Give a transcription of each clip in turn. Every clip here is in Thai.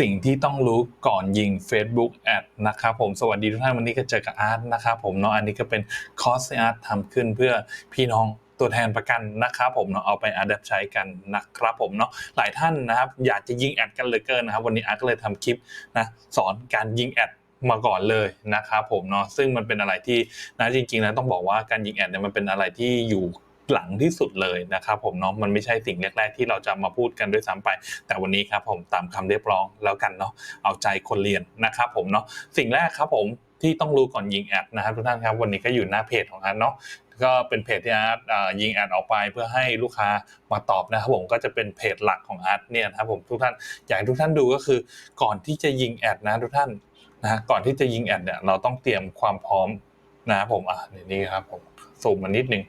สิ่งที่ต้องรู้ก่อนยิง Facebook Ad นะครับผมสวัสดีทุกท่านวันนี้ก็เจอกับอาร์ตนะครับผมเนาะอันนี้ก็เป็นคอร์สที่อาร์ตทำขึ้นเพื่อพี่น้องตัวแทนประกันนะครับผมเนาะเอาไปอัดใช้กันนะครับผมเนาะหลายท่านนะครับอยากจะยิงแอดกันเหลือเกินนะครับวันนี้อาร์ตก็เลยทำคลิปนะสอนการยิงแอดมาก่อนเลยนะครับผมเนาะซึ่งมันเป็นอะไรที่นะจริงๆแล้วต้องบอกว่าการยิงแอดเนี่ยมันเป็นอะไรที่อยู่ หลังที่สุดเลยนะครับผมเนาะมันไม่ใช่สิ่งแรกๆที่เราจะมาพูดกันด้วยซ้ำไป แต่วันนี้ครับผมตามคำเรียกร้องแล้วกันเนาะเอาใจคนเรียนนะครับผมเนาะสิ่งแรกครับผมที่ต้องรู้ก่อนยิงแอดนะครับทุกท่านครับวันนี้ก็อยู่หน้าเพจของอาร์ตเนาะก็เป็นเพจที่อาร์ตยิงแอดออกไปเพื่อให้ลูกค้ามาตอบนะครับผมก็จะเป็นเพจหลักของอาร์ตเนี่ยนะครับผมทุกท่านอยากให้ทุกท่านดูก็คือก่อนที่จะยิงแอดนะทุกท่านนะก่อนที่จะยิงแอดเนี่ยเราต้องเตรียมความพร้อมนะครับผมอะนี่ครับผมซูมมานิดนึง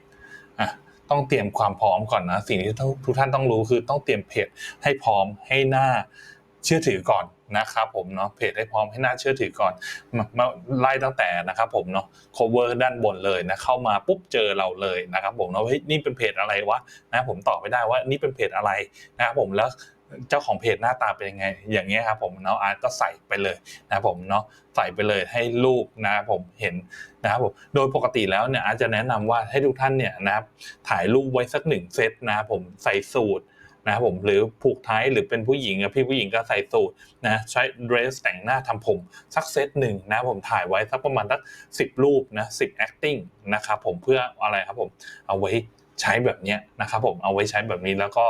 อะ ต้องเตรียมความพร้อมก่อนนะสิ่งที่ทุกท่านต้องรู้คือต้องเตรียมเพจให้พร้อมให้หน้าเชื่อถือก่อนนะครับผมเนาะเพจให้พร้อมให้น่าเชื่อถือก่อนมาไล่ตั้งแต่นะครับผมเนาะ cover ด้านบนเลยนะเข้ามาปุ๊บเจอเราเลยนะครับผมเนาะเฮ้ยนี่เป็นเพจอะไรวะนะผมตอบไม่ได้ว่านี่เป็นเพจอะไรนะครับผมแล้ว เจ้าของเพจหน้าตาเป็นยังไง อย่างเงี้ยครับผมเนาะอาร์ตก็ใส่ไปเลยนะครับผมเนาะใส่ไปเลยให้ลูกนะครับผมเห็นนะครับผมโดยปกติแล้วเนี่ยอาร์ตจะแนะนำว่าให้ทุกท่านเนี่ยนะครับถ่ายรูปไว้สักหนึ่งเซตนะครับผมใส่สูทนะครับผมหรือผูกไทยหรือเป็นผู้หญิงพี่ผู้หญิงก็ใส่สูทนะใช้เดรสแต่งหน้าทำผมสักเซตหนึ่งนะผมถ่ายไว้สักประมาณสักสิบรูปนะสิบ acting นะครับผมเพื่ออะไรครับผมเอาไว้ ใช้แบบนี้นะครับผมเอาไว้ใช้แบบนี้แล้วก็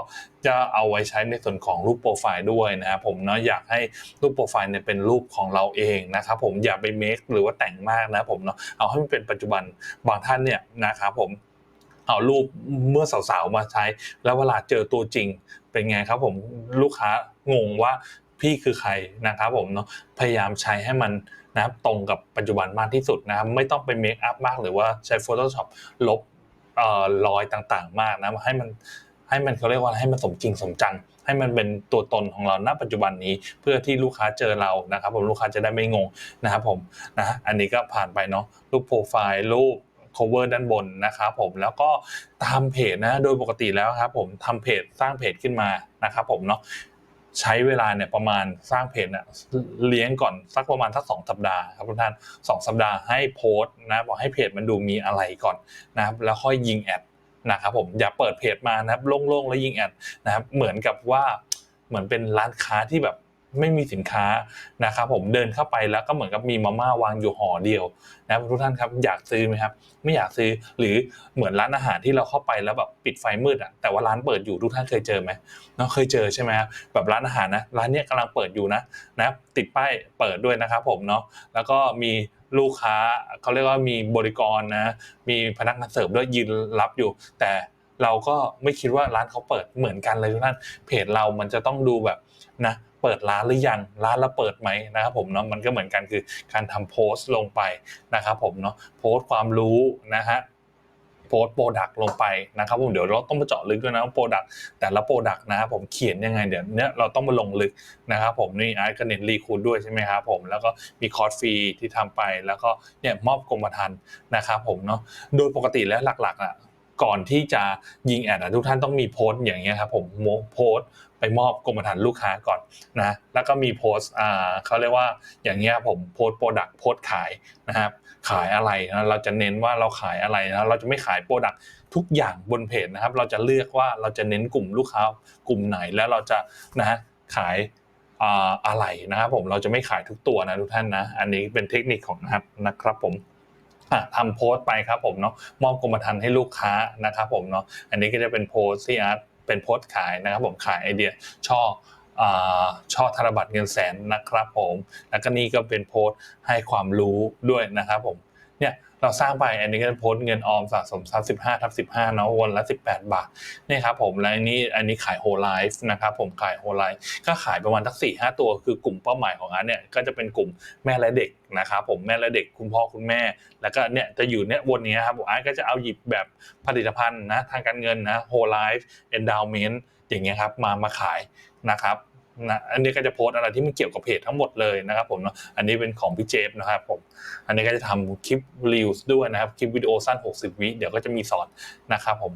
จะเอาไว้ใช้ในส่วนของรูปโปรไฟล์ด้วยนะครับผมเนาะอยากให้รูปโปรไฟล์เนี่ยเป็นรูปของเราเองนะครับผมอย่าไปเมคหรือว่าแต่งมากนะผมเนาะเอาให้มันเป็นปัจจุบันบางท่านเนี่ยนะครับผมเอารูปเมื่อสาวๆมาใช้ แล้วเวลาเจอตัวจริงเป็นไงครับผมลูกค้างงว่าพี่คือใครนะครับผมเนาะพยายามใช้ให้มันนะครับตรงกับปัจจุบันมากที่สุดนะครับไม่ต้องไปเมคอัพมากหรือว่าใช้ Photoshop ลบ รอยต่างๆ มากนะให้มันให้มันเขาเรียกว่าให้มันสมจริงสมจัง ให้มันเป็นตัวตนของเราณปัจจุบันนี้เพื่อที่ลูกค้าเจอเรานะครับ ผมลูกค้าจะได้ไม่งงนะครับผมนะอันนี้ก็ผ่านไปเนาะรูปโปรไฟล์รูป cover ด้านบนนะครับผมแล้วก็ทำเพจนะโดยปกติแล้วครับผมทำเพจสร้างเพจขึ้นมานะครับผมเนาะ ใช้เวลาเนี่ยประมาณสร้างเพจเนี่ยเลี้ยงก่อนสักประมาณสักสองสัปดาห์ครับทุกท่านสองสัปดาห์ให้โพสต์นะบอกให้เพจมันดูมีอะไรก่อนนะครับแล้วค่อยยิงแอดนะครับผมอย่าเปิดเพจมานะครับโล่งๆแล้วยิงแอดนะครับเหมือนกับว่าเหมือนเป็นร้านค้าที่แบบ ไม่มีสินค้านะครับผมเดินเข้าไปแล้วก็เหมือนกับมีมาม่าวางอยู่ห่อเดียวนะครับทุกท่านครับอยากซื้อไหมครับ ไม่อยากซื้อหรือเหมือนร้านอาหารที่เราเข้าไปแล้วแบบปิดไฟมืดอะแต่ว่าร้านเปิดอยู่ทุกท่านเคยเจอไหมเนาะเคยเจอใช่ไหมครับแบบร้านอาหารนะร้านเนี้ยกำลังเปิดอยู่นะนะติดป้ายเปิดด้วยนะครับผมเนาะแล้วก็มีลูกค้าเขาเรียกว่ามีบริกรนะมีพนักงานเสิร์ฟด้วยยืนรับอยู่ แต่เราก็ไม่คิดว่าร้านเขาเปิดเหมือนกันเลยทุกท่านเพจเรามันจะต้องดูแบบนะ เปิดร้านหรือยังร้านแล้วเปิดไหมนะครับผมเนาะมันก็เหมือนกันคือการทำโพสต์ลงไปนะครับผมเนาะโพสต์ความรู้นะฮะโพสต์โปรดักต์ลงไปนะครับผมเดี๋ยวเราต้องมาเจาะลึกด้วยนะว่าโปรดักต์แต่ละโปรดักต์นะครับผมเขียนยังไงเดี๋ยวเนี้ยเราต้องมาลงลึกนะครับผมนี่อาร์ตก็เน้นรีคูดด้วยใช่ไหมครับผมแล้วก็มีคอร์สฟรีที่ทำไปแล้วก็เนี่ยมอบกรมธรรม์นะครับผมเนาะโดยปกติแล้วหลักๆอะ ก่อนที่จะยิงแอดทุกท่านต้องมีโพสต์อย่างเงี้ยครับผมโพสต์ไปมอบกรมธรรม์ลูกค้าก่อนนะแล้วก็มีโพสต์อ่าเขาเรียกว่าอย่างเงี้ยผมโพสต์โปรดักต์โพสต์ขายนะครับขายอะไรนะเราจะเน้นว่าเราขายอะไรนะเราจะไม่ขายโปรดักต์ทุกอย่างบนเพจนะครับ เราจะเลือกว่าเราจะเน้นกลุ่มลูกค้ากลุ่มไหนแล้วเราจะนะฮะขายอะไรนะครับผมเราจะไม่ขายทุกตัวนะทุกท่านนะ อันนี้เป็นเทคนิคของนะครับนะครับผม ทำโพสต์ไปครับผมเนาะมอบกรมธรรม์ให้ลูกค้านะครับผมเนาะอันนี้ก็จะเป็นโพสต์ที่อาร์ตเป็นโพสต์ขายนะครับผมขายไอเดียช่อช่อธนบัตรเงินแสนนะครับผม แล้วก็นี่ก็เป็นโพสต์ให้ความรู้ด้วยนะครับผม เนี่ยเราสร้างไปอันนี้ก็โพสต์เงินออมสะสมทรัพย์15ทับ15เนาะวันละ 18 บาทนี่ครับผมและอันนี้อันนี้ขายโฮไลฟ์นะครับผมขายโฮไลฟ์ก็ขายประมาณทักสี่ห้าตัว คือกลุ่มเป้าหมายของอันเนี่ยก็จะเป็นกลุ่มแม่และเด็กนะครับผมแม่และเด็กคุณพ่อคุณแม่ แล้วก็เนี่ยจะอยู่เนี่ยวนนี้ครับผมอันก็จะเอาหยิบแบบผลิตภัณฑ์นะทางการเงินนะโฮไลฟ์เอนดาวเมนต์อย่างเงี้ยครับมามาขายนะครับ นะอันนี้ก็จะโพสอะไรที่มันเกี่ยวกับเพจทั้งหมดเลยนะครับผมเนาะอันนี้เป็นของพี่เจฟนะครับผมอันนี้ก็จะทำคลิปรีวิวด้วยนะครับคลิปวิดีโอสั้น 60 วิเดี๋ยวก็จะมีสอนนะครับผม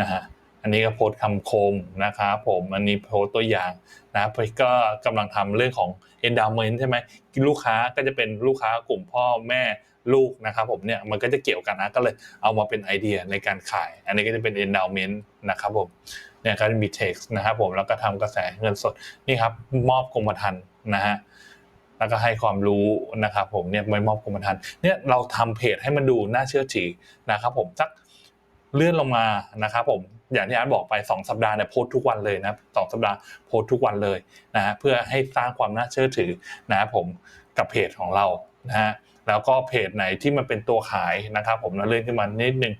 นะฮะอันนี้ก็โพสคำคมนะครับผมอันนี้โพสตัวอย่างนะก็กำลังทำเรื่องของ endowment ใช่ไหมลูกค้าก็จะเป็นลูกค้ากลุ่มพ่อแม่ลูกนะครับผมเนี่ยมันก็จะเกี่ยวกันนะก็เลยเอามาเป็นไอเดียในการขาย อันนี้ก็จะเป็น endowment นะครับผม เนี่ยก็จะมี text นะครับผมแล้วก็ทำกระแสเงินสดนี่ครับมอบกรมธรรม์นะฮะแล้วก็ให้ความรู้นะครับผมเนี่ยไม่มอบกรมธรรม์เนี่ยเราทำเพจให้มันดูน่าเชื่อถือนะครับผมสักเลื่อนลงมานะครับผมอย่างที่อาร์ตบอกไป 2 สัปดาห์เนี่ยโพสทุกวันเลยนะสองสัปดาห์โพสทุกวันเลยนะฮะเพื่อให้สร้างความน่าเชื่อถือนะครับผมกับเพจของเรานะฮะแล้วก็เพจไหนที่มันเป็นตัวขายนะครับผมเราเลื่อนขึ้นมานิดนึง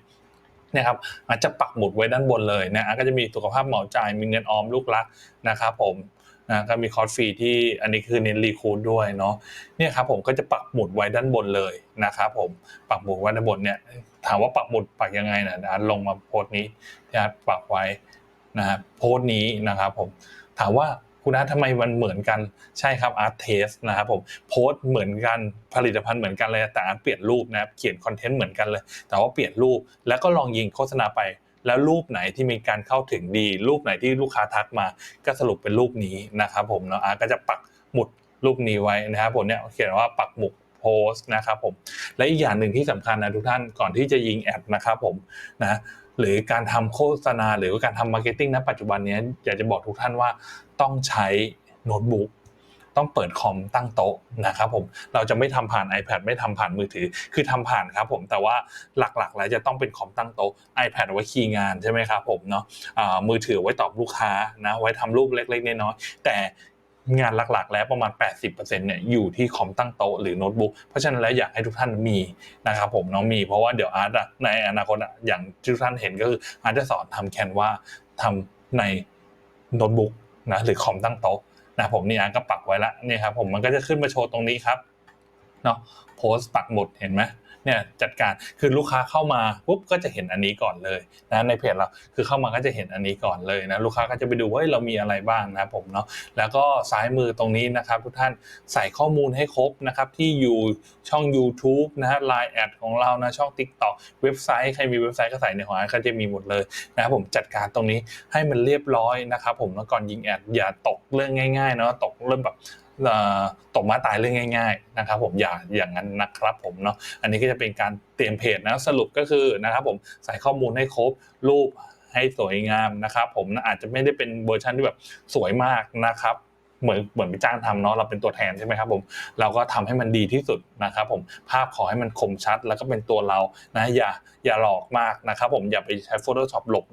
นะครับอาจจะปักหมุดไว้ด้านบนเลยนะก็จะมีสุขภาพเหมาจ่ายมีเงินออมลูกรักนะครับผมนะก็มีคอร์สฟรีที่อันนี้คือเน้นรีคูดด้วยเนาะเนี่ยครับผมก็จะปักหมุดไว้ด้านบนเลยนะครับผมปักหมุดไว้ด้านบนเนี่ยถามว่าปักหมุดปักยังไงนะอาร์ลงมาโพสต์นี้ที่อาร์ปักไว้นะฮะโพสต์นี้นะครับผมถามว่า คุณอาร์ตทำไมมันเหมือนกันใช่ครับอาร์ตเทสนะครับผมโพสต์เหมือนกันผลิตภัณฑ์เหมือนกันเลยแต่อาร์ตเปลี่ยนรูปนะครับเขียนคอนเทนต์เหมือนกันเลย แต่ว่าเปลี่ยนรูปแล้วก็ลองยิงโฆษณาไปแล้วรูปไหนที่มีการเข้าถึงดี รูปไหนที่ลูกค้าทักมา ก็สรุปเป็นรูปนี้นะครับผมเนาะอาร์ตก็จะปักหมุดรูปนี้ไว้นะครับผมเนี่ยเขียนว่าปักหมุดโพสนะครับผมและอีกอย่างหนึ่งที่สำคัญนะทุกท่านก่อนที่จะยิงแอดนะครับผมนะ หรือการทำโฆษณา หรือการทำมาร์เก็ตติ้งณปัจจุบันนี้อยากจะบอกทุกท่านว่าต้องใช้โน้ตบุ๊กต้องเปิดคอมตั้งโต๊ะนะครับผมเราจะไม่ทำผ่าน iPad ไม่ทำผ่านมือถือ คือทำผ่านครับผมแต่ว่าหลักๆแล้วจะต้องเป็นคอมตั้งโต๊ะ iPad ไว้คีย์งานใช่ไหมครับผมเนาะมือถือไว้ตอบลูกค้านะไว้ทำรูปเล็กๆน้อยๆแต่ งานหลักๆ แล้วประมาณ 80%เนี่ยอยู่ที่คอมตั้งโต๊ะหรือโน้ตบุ๊กเพราะฉะนั้นแล้วอยากให้ทุกท่านมีนะครับผมน้องมีเพราะว่าเดี๋ยวอาร์ตในอนาคตอย่างที่ทุกท่านเห็นก็คืออาร์ตจะสอนทำแคนวาทำในโน้ตบุ๊กนะหรือคอมตั้งโต๊ะนะผมนี่อาร์ตก็ปักไว้ละนี่ครับผมมันก็จะขึ้นมาโชว์ตรงนี้ครับเนาะโพสต์ปักหมุดเห็นไหม เนี่ยจัดการคือลูกค้าเข้ามาปุ๊บก็จะเห็นอันนี้ก่อนเลยนะในเพจเราคือเข้ามาก็จะเห็นอันนี้ก่อนเลยนะลูกค้าก็จะไปดูว่าเรามีอะไรบ้างนะผมเนาะแล้วก็ซ้ายมือตรงนี้นะครับ ทุกท่านใส่ข้อมูลให้ครบนะครับที่อยู่ช่อง YouTube นะฮะ Line แอดของเรานะช่อง TikTok เว็บไซต์ใครมีเว็บไซต์ก็ใส่ในหัวก็จะมีหมดเลยนะครับผมจัดการตรงนี้ให้มันเรียบร้อยนะครับผมแล้วก่อนยิงแอดอย่าตกเรื่องง่ายๆเนาะตกเรื่องแบบ ตกมาตายเรื่องง่าย ๆ นะครับ ผมอย่าอย่างนั้นนะครับผมเนาะอันนี้ก็จะเป็นการเตรียมเพจนะสรุปก็คือนะครับผมใส่ข้อมูลให้ครบรูปให้สวยงามนะครับ ผมอาจจะไม่ได้เป็นเวอร์ชันที่แบบสวยมากนะครับ เหมือนเหมือนไปจ้างทำเนาะเราเป็นตัวแทนใช่ไหมครับผมเราก็ทำให้มันดีที่สุดนะครับผมภาพขอให้มันคมชัดแล้วก็เป็นตัวเรานะอย่าอย่าหลอกมากนะครับผมอย่าไปใช้ Photoshop ลบ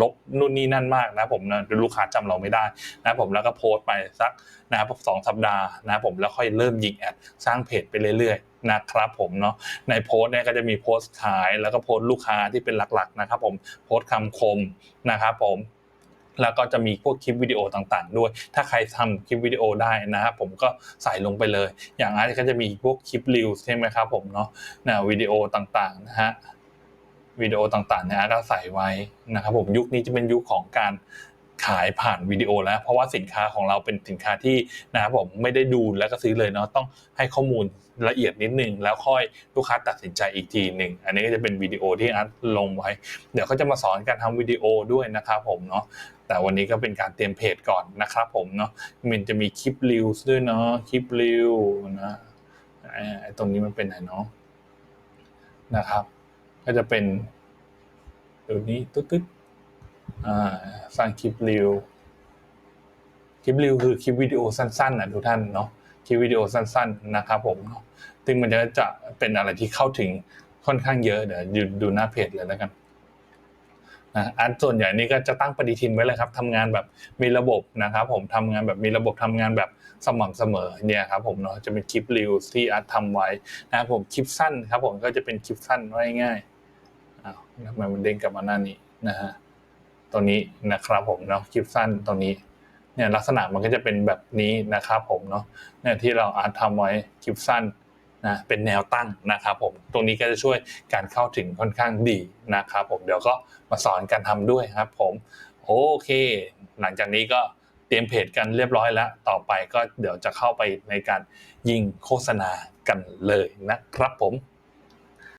ลบนู่นนี่นั่นมากนะผมนะลูกค้าจำเราไม่ได้นะผมแล้วก็โพสต์ไปสักนะครับสองสัปดาห์นะผมแล้วค่อยเริ่มยิงแอดสร้างเพจไปเรื่อยๆนะครับผมเนาะในโพสต์เนี่ยก็จะมีโพสต์ขายแล้วก็โพสต์ลูกค้าที่เป็นหลักๆนะครับผมโพสต์คำคมนะครับผม แล้วก็จะมีพวกคลิปวิดีโอต่างๆ ด้วย ถ้าใครทำคลิปวิดีโอได้นะครับผมก็ใส่ลงไปเลย อย่างอาร์ตก็จะมีพวกคลิปรีวิวใช่ไหมครับผมเนาะนะวิดีโอต่างๆนะฮะวิดีโอต่างๆเนี่ยอาร์ตก็ใส่ไว้นะครับผมยุคนี้จะเป็นยุคของการ ขายผ่านวิดีโอแล้ว เพราะว่าสินค้าของเราเป็นสินค้าที่นะครับผมไม่ได้ดูแล้วก็ซื้อเลยเนาะต้องให้ข้อมูลละเอียดนิดนึง แล้วค่อยลูกค้าตัดสินใจอีกทีหนึ่งอันนี้ก็จะเป็นวิดีโอที่อาร์ตลงไว้ เดี๋ยวเขาจะมาสอนการทำวิดีโอด้วยนะครับผมเนาะแต่วันนี้ก็เป็นการเตรียมเพจก่อนนะครับผมเนาะมันจะมีคลิปรีวด้วยเนาะคลิปรีวนะไอ้ตรงนี้มันเป็นไหนเนาะนะครับ ก็จะเป็นเดี๋ยวนี้ตึ๊ดๆ สร้างคลิปรีวคลิปรีวคือคลิปวิดีโอสั้นๆนะทุกท่านเนาะคลิปวิดีโอสั้นๆนะครับผมเนาะซึ่งมันจะจะเป็นอะไรที่เข้าถึงค่อนข้างเยอะเดี๋ยวดูหน้าเพจเลยแล้วกันนะอันส่วนใหญ่นี่ก็จะตั้งปฏิทินไว้เลยครับทำงานแบบมีระบบนะครับผมทำงานแบบมีระบบทำงานแบบสม่ำเสมอเนี่ยครับผมเนาะจะเป็นคลิปรีวที่อาร์ตทำไว้นะครับผมคลิปสั้นครับผมก็จะเป็นคลิปสั้นไว้ง่ายอ้าวทำไมมันเด้งกลับมาหน้านี้นะฮะ ตัวนี้นะครับผมเนาะคลิปสั้นตัวนี้เนี่ยลักษณะมันก็จะเป็นแบบนี้นะครับผมเนาะเนี่ยที่เราอาร์ตทำไว้คลิปสั้นนะเป็นแนวตั้งนะครับผมตรงนี้ก็จะช่วยการเข้าถึงค่อนข้างดีนะครับผมเดี๋ยวก็มาสอนการทำด้วยครับผมโอเค หลังจากนี้ก็เตรียมเพจกันเรียบร้อยแล้ว ต่อไปก็เดี๋ยวจะเข้าไปในการยิงโฆษณากันเลยนะครับผม